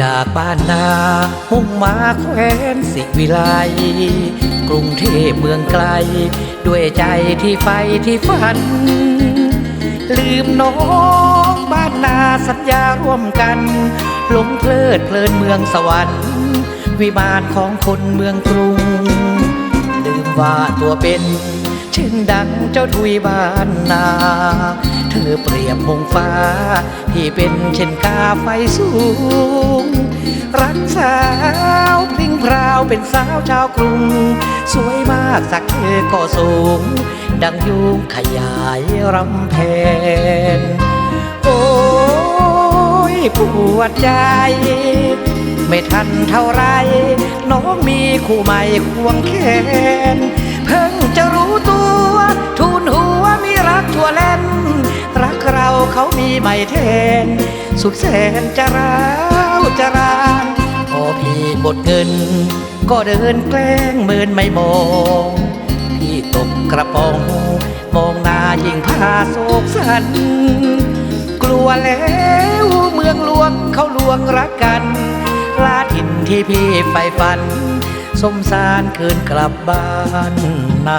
จากบ้านนามุ่งมาแคว้นสิวิไลกรุงเทพเมืองไกล ด้วยใจที่ไฟที่ฝัน ลืมน้องบ้านนาสัญญาร่วมกันหลงเพลิดเพลินเมืองสวรรค์วิมานของคนเมืองกรุง ลืมว่าตัวเป็น ช่นดังเจ้าทุยบ้านนา เธอเปรียบหงฟ้า ที่เป็นเช่นกาไฟสูง รักสาวพริ้งพราวเป็นสาวชาวกรุง สวยมากสักเธอก็สูง ดังยุงขยายรำแพนโอ้ยปวดใจไม่ทันเท่าไร น้องมีคู่ใหม่ควงแขน เขามีใหม่แทน สุดแสนจะร้าวจะรานพอพี่หมดเงิน ก็เดินแกล้งเมินไม่มองพี่ตกกระป๋อง มองหน้ายิ่งพาโศกสัน กลัวแล้วเมืองหลวงเขาลวงรักกันลาถิ่นที่พี่ใฝ่ฝันสมสารคืนกลับบ้านนา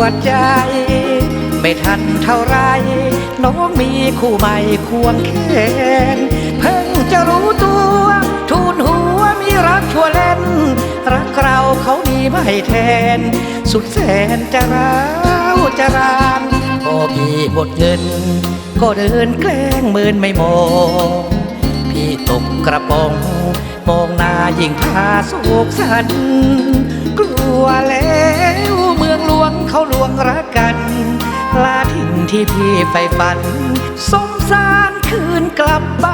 วดใจ ไม่ทันเท่าไร น้องมีคู่ใหม่ควงแขนเพิ่งจะรู้ตัว ทูนหัวมีรักชั่วเล่น รักเราเขามีไม่แทน สุดแสนจะร้าวจะรานพอพี่หมดเงิน ก็เดินแกล้งเมินไม่มองพี่ตกกระป๋องมองหน้ายิ่งพาโศกสัน กลัวแล้ว เขาลวงรักกันลาทิ้งที่พี่ไปฝัน สงสารคืนกลับบ้าน